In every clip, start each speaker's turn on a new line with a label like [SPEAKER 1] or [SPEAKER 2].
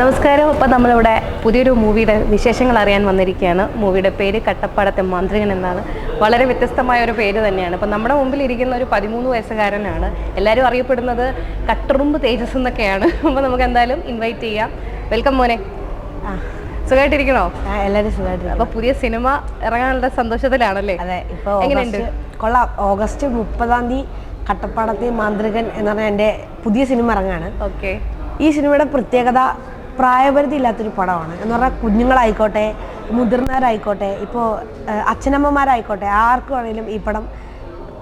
[SPEAKER 1] നമസ്കാരം. ഇപ്പം നമ്മളിവിടെ പുതിയൊരു മൂവിയുടെ വിശേഷങ്ങൾ അറിയാൻ വന്നിരിക്കുകയാണ്. മൂവിയുടെ പേര് കട്ടപ്പാടത്തെ മാന്ത്രികൻ എന്നാണ്. വളരെ വ്യത്യസ്തമായ ഒരു പേര് തന്നെയാണ്. ഇപ്പം നമ്മുടെ മുമ്പിൽ ഇരിക്കുന്ന ഒരു പതിമൂന്ന് വയസ്സുകാരനാണ്. എല്ലാവരും അറിയപ്പെടുന്നത് കട്ടറുമ്പ് തേജസ് എന്നൊക്കെയാണ്. അപ്പോൾ നമുക്ക് എന്തായാലും ഇൻവൈറ്റ് ചെയ്യാം. വെൽക്കം മോനെ. സുഖമായിട്ടിരിക്കണോ
[SPEAKER 2] ആ, എല്ലാവരും സുഖമായിട്ട്
[SPEAKER 1] അപ്പോൾ പുതിയ സിനിമ ഇറങ്ങാനുള്ള സന്തോഷത്തിലാണല്ലേ?
[SPEAKER 2] അതെ ഇപ്പൊ
[SPEAKER 1] എങ്ങനെയുണ്ട്?
[SPEAKER 2] കൊള്ളാം. ഓഗസ്റ്റ് മുപ്പതാം തീയതി കട്ടപ്പാടത്തെ മാന്ത്രികൻ എന്ന് പറഞ്ഞ എന്റെ പുതിയ സിനിമ ഇറങ്ങാണ്.
[SPEAKER 1] ഓക്കെ.
[SPEAKER 2] ഈ സിനിമയുടെ പ്രത്യേകത പ്രായപരിധി ഇല്ലാത്തൊരു പടമാണ്. എന്ന് പറഞ്ഞാൽ കുഞ്ഞുങ്ങളായിക്കോട്ടെ മുതിർന്നവരായിക്കോട്ടെ ഇപ്പോൾ അച്ഛനമ്മമാരായിക്കോട്ടെ ആർക്കും വേണേലും ഈ പടം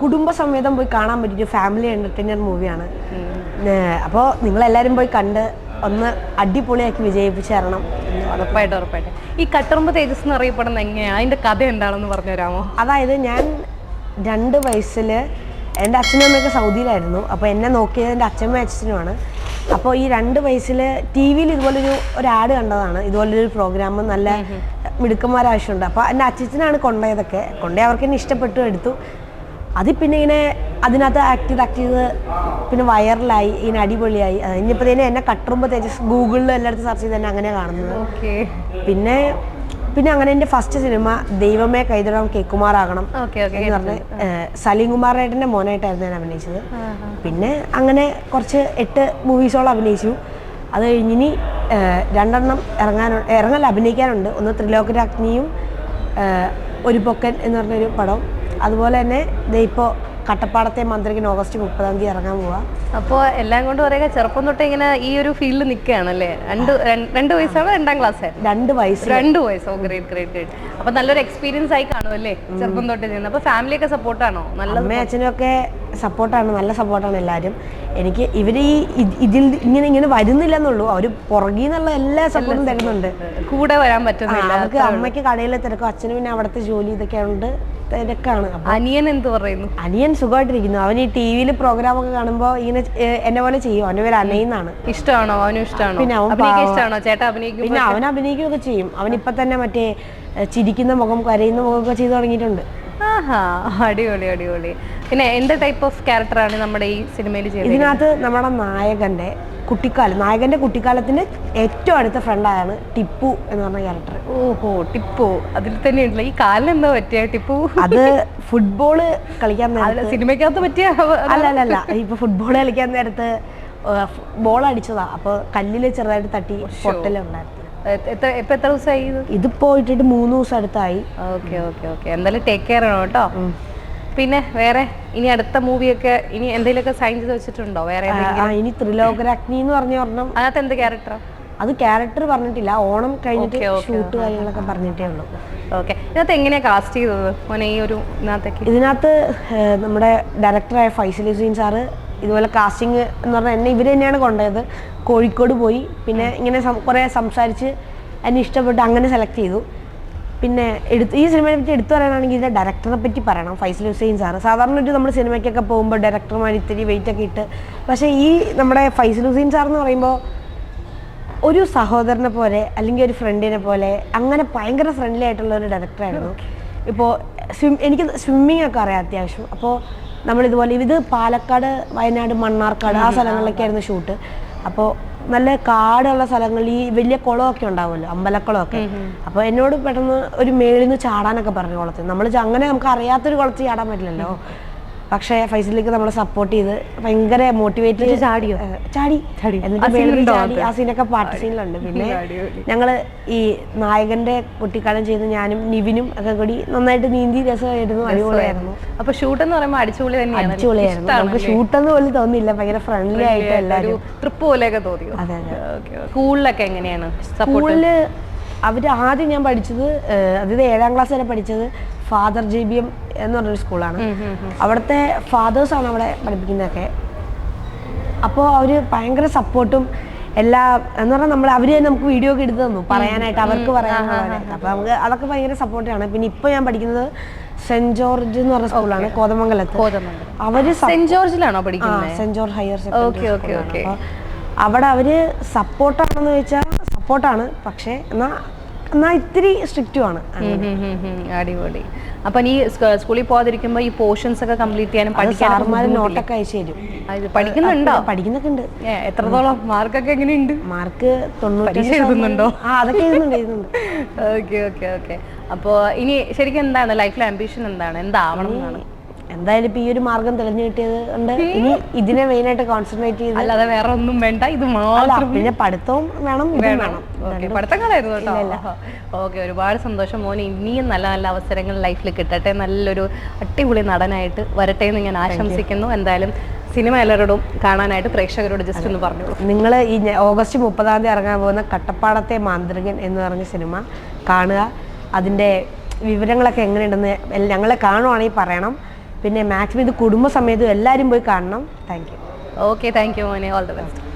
[SPEAKER 2] കുടുംബസമേതം പോയി കാണാൻ പറ്റിയൊരു ഫാമിലി എന്റർടൈനർ മൂവിയാണ് അപ്പോൾ നിങ്ങളെല്ലാവരും പോയി കണ്ട് ഒന്ന് അടിപൊളിയാക്കി വിജയിപ്പിച്ച് തരണം.
[SPEAKER 1] ഉറപ്പായിട്ട് ഉറപ്പായിട്ടും. ഈ കട്ടറുമ്പ് തേജസ് എന്ന് അറിയപ്പെടുന്ന എങ്ങനെയാണ് അതിന്റെ കഥ എന്താണെന്ന് പറഞ്ഞു തരാമോ
[SPEAKER 2] അതായത് ഞാൻ രണ്ട് വയസ്സിൽ എന്റെ അച്ഛനും അമ്മയൊക്കെ സൗദിയിലായിരുന്നു. അപ്പോൾ എന്നെ നോക്കിയത് എന്റെ അച്ഛമ്മ അച്ഛനുമാണ്. അപ്പോൾ ഈ രണ്ട് വയസ്സിൽ ടി വിയിൽ ഇതുപോലൊരു ഒരു ആഡ് കണ്ടതാണ്. ഇതുപോലൊരു പ്രോഗ്രാം നല്ല മിടുക്കന്മാരാവശ്യമുണ്ട്. അപ്പോൾ എന്റെ അച്ഛച്ചനാണ് കൊണ്ടുപോയതൊക്കെ. കൊണ്ടുപോയി അവർക്ക് തന്നെ ഇഷ്ടപ്പെട്ടു എടുത്തു. അതിൽ പിന്നെ ഇങ്ങനെ അതിനകത്ത് ആക്ട് ചെയ്ത് ആക്ട് ചെയ്ത് പിന്നെ വൈറലായി ഇങ്ങനെ അടിപൊളിയായി. ഇനിയിപ്പോൾ തന്നെ എന്നെ കട്ടുമ്പോൾ തേജസ് ഗൂഗിളിലും എല്ലായിടത്തും സെർച്ച് ചെയ്ത് തന്നെ അങ്ങനെ കാണുന്നത്. പിന്നെ പിന്നെ അങ്ങനെ എന്റെ ഫസ്റ്റ് സിനിമ ദൈവമേ കൈതടം
[SPEAKER 1] കെ കുമാറാകണം
[SPEAKER 2] എന്ന് പറഞ്ഞ് സലീം കുമാറേട്ടന്റെ മോനായിട്ടായിരുന്നു ഞാൻ അഭിനയിച്ചത്. പിന്നെ അങ്ങനെ കുറച്ച് എട്ട് മൂവീസോളം അഭിനയിച്ചു. അത് കഴിഞ്ഞിനി രണ്ടെണ്ണം ഇറങ്ങാൻ ഇറങ്ങൽ അഭിനയിക്കാനുണ്ട്. ഒന്ന് ത്രിലോകരാജ്ഞിയും ഒരു പൊക്കൻ എന്ന് പറഞ്ഞൊരു പടം. അതുപോലെ തന്നെ ഇപ്പോൾ കട്ടപ്പാടത്തെ മന്ത്രിക്ക് ഓഗസ്റ്റ് മുപ്പതാം തീയതി ഇറങ്ങാൻ പോവാ.
[SPEAKER 1] അപ്പോൾ എല്ലാം കൊണ്ട് പറയുക ചെറുപ്പം തൊട്ട് ഇങ്ങനെ ഈ ഒരു ഫീൽഡിൽ നിൽക്കുകയാണല്ലേ? രണ്ട് രണ്ട് വയസ്സാണ് രണ്ടാം ക്ലാസ്
[SPEAKER 2] രണ്ട് വയസ്സ്.
[SPEAKER 1] രണ്ട് വയസ്സോ. ഗ്രേറ്റ് ഗ്രേറ്റ് ഗ്രേറ്റ് അപ്പൊ നല്ലൊരു എക്സ്പീരിയൻസ് ആയി കാണും അല്ലേ ചെറുപ്പം തൊട്ട് ചെയ്യുന്നത് അപ്പൊ ഫാമിലി ഒക്കെ സപ്പോർട്ടാണോ നല്ല
[SPEAKER 2] അമ്മയും അച്ഛനൊക്കെ സപ്പോർട്ടാണ് നല്ല സപ്പോർട്ടാണ് എല്ലാവരും എനിക്ക് ഇവർ ഈ ഇതിൽ ഇങ്ങനെ ഇങ്ങനെ വരുന്നില്ല എന്നുള്ളൂ. അവർ പുറകിൽ നിന്നുള്ള എല്ലാ സപ്പോർട്ടും തരുന്നുണ്ട്.
[SPEAKER 1] കൂടെ വരാൻ പറ്റുന്നില്ല.
[SPEAKER 2] അവർക്ക് അമ്മയ്ക്ക് കടയിലെ തിരക്കും അച്ഛനും പിന്നെ അവിടുത്തെ ജോലി ഇതൊക്കെ ഉണ്ട് തിരക്കാണ്.
[SPEAKER 1] അനിയൻ എന്ത് പറയുന്നു?
[SPEAKER 2] അനിയൻ സുഖമായിട്ടിരിക്കുന്നു. അവൻ ഈ ടി വിയിൽ പ്രോഗ്രാം ഒക്കെ കാണുമ്പോ ഇങ്ങനെ എന്നെ പോലെ ചെയ്യും. അവന്റെ പേര് അനയെന്നാണ്
[SPEAKER 1] ഇഷ്ടമാണോ അവനും ഇഷ്ടമാണോ
[SPEAKER 2] പിന്നെ അവൻ
[SPEAKER 1] ഇഷ്ടമാണോ ചേട്ടാ അഭിനയിക്കും
[SPEAKER 2] പിന്നെ അവൻ അഭിനയിക്കുകയൊക്കെ ചെയ്യും. അവൻ ഇപ്പൊ തന്നെ മറ്റേ ചിരിക്കുന്ന മുഖം കരയുന്ന മുഖമൊക്കെ ചെയ്തു തുടങ്ങിയിട്ടുണ്ട്.
[SPEAKER 1] ആഹാ അടിപൊളി അടിപൊളി. പിന്നെ എന്ത് ടൈപ്പ് ഓഫ് ക്യാരക്ടറാണ് നമ്മുടെ ഈ സിനിമയിൽ ചെയ്യുന്നത്
[SPEAKER 2] ഇതിനകത്ത് നമ്മുടെ നായകന്റെ കുട്ടിക്കാലം നായകന്റെ കുട്ടിക്കാലത്തിന് ഏറ്റവും അടുത്ത ഫ്രണ്ടായാണ് ടിപ്പു എന്ന് പറഞ്ഞ ക്യാരക്ടർ
[SPEAKER 1] ഓഹോ ടിപ്പു. അതിൽ തന്നെ ഉണ്ടല്ലോ. ഈ കാലിന് എന്താ പറ്റിയ ടിപ്പു?
[SPEAKER 2] അത് ഫുട്ബോൾ കളിക്കാൻ നേരത്ത്
[SPEAKER 1] സിനിമയ്ക്കകത്ത് പറ്റിയ അല്ലല്ല
[SPEAKER 2] അല്ല അല്ല അല്ല ഇപ്പൊ ഫുട്ബോൾ കളിക്കാൻ നേരത്ത് ബോൾ അടിച്ചതാ. അപ്പൊ കല്ലിൽ ചെറുതായിട്ട് തട്ടി പൊട്ടലുണ്ടായിരുന്നു
[SPEAKER 1] എത്ര ദിവസമായി ഇത്?
[SPEAKER 2] പോയിട്ടിട്ട് ഇട്ടിട്ട് മൂന്ന് ദിവസം അടുത്തായി.
[SPEAKER 1] Okay okay okay. എന്തായാലും ടേക്ക് കെയർ ആണ് കേട്ടോ. പിന്നെ വേറെ ഇനി അടുത്ത മൂവിയൊക്കെ ഇനി എന്തെങ്കിലുമൊക്കെ സൈൻ ചെയ്ത് വെച്ചിട്ടുണ്ടോ? വേറെ
[SPEAKER 2] ആ, ഇനി ത്രിലോകരാജ്ഞി എന്ന് പറഞ്ഞ ഒരെണ്ണം.
[SPEAKER 1] അതിനകത്ത് എന്ത് ക്യാരക്ടറാ
[SPEAKER 2] അത് ക്യാരക്ടർ പറഞ്ഞിട്ടില്ല. ഓണം കഴിഞ്ഞിട്ട് ഷൂട്ട് കാര്യങ്ങളൊക്കെ പറഞ്ഞിട്ടേ ഉള്ളൂ.
[SPEAKER 1] ഓക്കെ. ഇതിനകത്ത് എങ്ങനെയാ കാസ്റ്റ് ചെയ്തത്? മോനെ ഈ ഒരു ഇതിനകത്തേക്ക്?
[SPEAKER 2] ഇതിനകത്ത് നമ്മുടെ ഡയറക്ടറായ ഫൈസൽ ഹുസൈൻ സാറ് ഇതുപോലെ കാസ്റ്റിംഗ് എന്ന് പറഞ്ഞാൽ എന്നെ ഇവർ തന്നെയാണ് കൊണ്ടുപോയത്. കോഴിക്കോട് പോയി. പിന്നെ ഇങ്ങനെ കുറേ സംസാരിച്ച് എന്നെ ഇഷ്ടപ്പെട്ട് അങ്ങനെ സെലക്ട് ചെയ്തു. പിന്നെ എടുത്ത് ഈ സിനിമയെ പറ്റി എടുത്തു പറയാനാണെങ്കിൽ ഇതിന്റെ ഡയറക്ടറെ പറ്റി പറയണം. ഫൈസൽ ഹുസൈൻ സാറ്. സാധാരണ ഒരു നമ്മൾ സിനിമയ്ക്കൊക്കെ പോകുമ്പോൾ ഡയറക്ടർമാർ ഇത്തിരി വെയിറ്റ് ഒക്കെ ഇട്ട്. പക്ഷേ ഈ നമ്മുടെ ഫൈസൽ ഹുസൈൻ സാർ എന്ന് പറയുമ്പോൾ ഒരു സഹോദരനെ പോലെ അല്ലെങ്കിൽ ഒരു ഫ്രണ്ടിനെ പോലെ അങ്ങനെ ഭയങ്കര ഫ്രണ്ട്ലി ആയിട്ടുള്ള ഒരു ഡയറക്ടറായിരുന്നു ഇപ്പോൾ സ്വിം എനിക്ക് സ്വിമ്മിങ് ഒക്കെ അറിയാം അത്യാവശ്യം. അപ്പോൾ നമ്മളിതുപോലെ ഇത് പാലക്കാട് വയനാട് മണ്ണാർക്കാട് ആ സ്ഥലങ്ങളിലൊക്കെ ആയിരുന്നു ഷൂട്ട് അപ്പോൾ നല്ല കാടുള്ള സ്ഥലങ്ങളിൽ ഈ വലിയ കുളമൊക്കെ ഉണ്ടാവുമല്ലോ അമ്പലക്കുളമൊക്കെ. അപ്പൊ എന്നോട് പെട്ടെന്ന് ഒരു മേളിൽ നിന്ന് ചാടാനൊക്കെ പറഞ്ഞു കുളത്തിൽ. നമ്മൾ അങ്ങനെ നമുക്ക് അറിയാത്തൊരു കുളത്തിൽ ചാടാൻ പറ്റില്ലല്ലോ. പക്ഷേ ഫൈസലിക്ക് നമ്മളെ സപ്പോർട്ട് ചെയ്ത് ഭയങ്കര മോട്ടിവേറ്റ് ചാടിയോ? ചാടി. ചാടി. എന്നിട്ട് ചാടി. ആ സീനൊക്കെ പാട്ട് സീനിലുണ്ട് പിന്നെ ഞങ്ങൾ ഈ നായകന്റെ കുട്ടിക്കാലം ചെയ്ത് ഞാനും നിവിനും ഒക്കെ കൂടി നന്നായിട്ട് നീന്തി രസമായിരുന്നു അടിപൊളിയായിരുന്നു.
[SPEAKER 1] അപ്പൊ ഷൂട്ട് എന്ന് പറയുമ്പോൾ അടിച്ചുപൊളി തന്നെയാണ്.
[SPEAKER 2] അടിച്ചുപൊളിയായിരുന്നു. നമുക്ക് ഷൂട്ട് എന്ന് പോലും തോന്നിയില്ല. ഭയങ്കര ഫ്രണ്ട്ലി ആയിട്ട് എല്ലാവരും.
[SPEAKER 1] ട്രിപ്പ് പോലെയൊക്കെ തോന്നിയോ?
[SPEAKER 2] അതെ അതെ.
[SPEAKER 1] സ്കൂളിലൊക്കെ എങ്ങനെയാണ്?
[SPEAKER 2] സ്കൂളിൽ അവർ ആദ്യം ഞാൻ പഠിച്ചത് അതായത് ഏഴാം ക്ലാസ് വരെ പഠിച്ചത് ഫാദർ ജെ ബി എം എന്ന് പറഞ്ഞൊരു സ്കൂളാണ്. അവിടുത്തെ ഫാദേഴ്സാണ് അവിടെ പഠിപ്പിക്കുന്നതൊക്കെ. അപ്പോൾ അവർ ഭയങ്കര സപ്പോർട്ടും എല്ലാ എന്ന് പറഞ്ഞാൽ നമ്മൾ അവർ നമുക്ക് വീഡിയോ ഒക്കെ എടുത്തു തന്നു പറയാനായിട്ട് അവർക്ക് പറയാനുള്ളവരെ അപ്പോൾ നമുക്ക് അതൊക്കെ ഭയങ്കര സപ്പോർട്ടാണ് പിന്നെ ഇപ്പോൾ ഞാൻ പഠിക്കുന്നത് സെന്റ് ജോർജ് എന്ന് പറഞ്ഞ സ്കൂളാണ് കോതമംഗലത്ത്.
[SPEAKER 1] കോതമംഗലം.
[SPEAKER 2] അവർ
[SPEAKER 1] സെന്റ് ജോർജിലാണോ പഠിക്കുന്നത്
[SPEAKER 2] സെന്റ് ജോർജ് ഹയർ സെക്കൻഡറി അവിടെ അവർ സപ്പോർട്ടാണെന്ന് ചോദിച്ചാൽ സപ്പോർട്ടാണ് പക്ഷേ എന്നാൽ എന്നാൽ ഇത്തിരി സ്ട്രിക്റ്റും ആണ്.
[SPEAKER 1] ഉം, ഉം, ഉം, ഉം. അടിപൊളി. അപ്പൊ നീ സ്കൂളിൽ പോകാതിരിക്കുമ്പോ ഈ പോർഷൻസ് ഒക്കെ കംപ്ലീറ്റ് ചെയ്യാനും
[SPEAKER 2] നോട്ടൊക്കെ അയച്ചു തരും.
[SPEAKER 1] പഠിക്കുന്നുണ്ടോ?
[SPEAKER 2] പഠിക്കുന്നൊക്കെ ഉണ്ട്.
[SPEAKER 1] എത്രത്തോളം മാർക്കൊക്കെ എങ്ങനെയുണ്ട്?
[SPEAKER 2] മാർക്ക് തൊണ്ണൂറ്റി
[SPEAKER 1] എഴുതുന്നുണ്ടോ?
[SPEAKER 2] ആ അതൊക്കെ എഴുതുന്നുണ്ട് എഴുതുന്നുണ്ട്.
[SPEAKER 1] ഓക്കെ ഓക്കെ ഓക്കെ അപ്പോൾ ഇനി ശരിക്കും എന്താണ്? ലൈഫിലെ ആംബിഷൻ എന്താണ്? എന്താവണം എന്നാണ്?
[SPEAKER 2] എന്തായാലും ഇപ്പൊ ഈ ഒരു മാർഗം തെളിഞ്ഞു കിട്ടിയത് കൊണ്ട് ഇനി ഇതിനെ മെയിൻ ആയിട്ട് കോൺസെൻട്രേറ്റ് ചെയ്ത്
[SPEAKER 1] അല്ലാതെ വേറെ ഒന്നും വേണ്ട ഇത് മാത്രം
[SPEAKER 2] പിന്നെ പഠിത്തവും വേണം ഇതും വേണം.
[SPEAKER 1] ഓക്കെ പഠിത്തങ്ങളായിരുന്നു കേട്ടോ. ഓക്കെ ഒരുപാട് സന്തോഷം മോന്. ഇനിയും നല്ല നല്ല അവസരങ്ങൾ ലൈഫിൽ കിട്ടട്ടെ. നല്ലൊരു അടിപൊളി നടനായിട്ട് വരട്ടെ എന്ന് ഞാൻ ആശംസിക്കുന്നു. എന്തായാലും സിനിമ എല്ലാവരോടും കാണാനായിട്ട് പ്രേക്ഷകരോട് ജസ്റ്റ് ഒന്ന് പറഞ്ഞു
[SPEAKER 2] നിങ്ങൾ ഈ ഓഗസ്റ്റ് മുപ്പതാം തീയതി ഇറങ്ങാൻ പോകുന്ന കട്ടപ്പാടത്തെ മാന്ത്രികൻ എന്ന് പറഞ്ഞ സിനിമ കാണുക. അതിന്റെ വിവരങ്ങളൊക്കെ എങ്ങനെയുണ്ടെന്ന് ഞങ്ങളെ കാണുവാണെങ്കിൽ പറയണം. പിന്നെ മാക്സിമം ഇത് കുടുംബസമേതം എല്ലാവരും പോയി കാണണം. Thank you
[SPEAKER 1] okay thank you മോനെ. All the best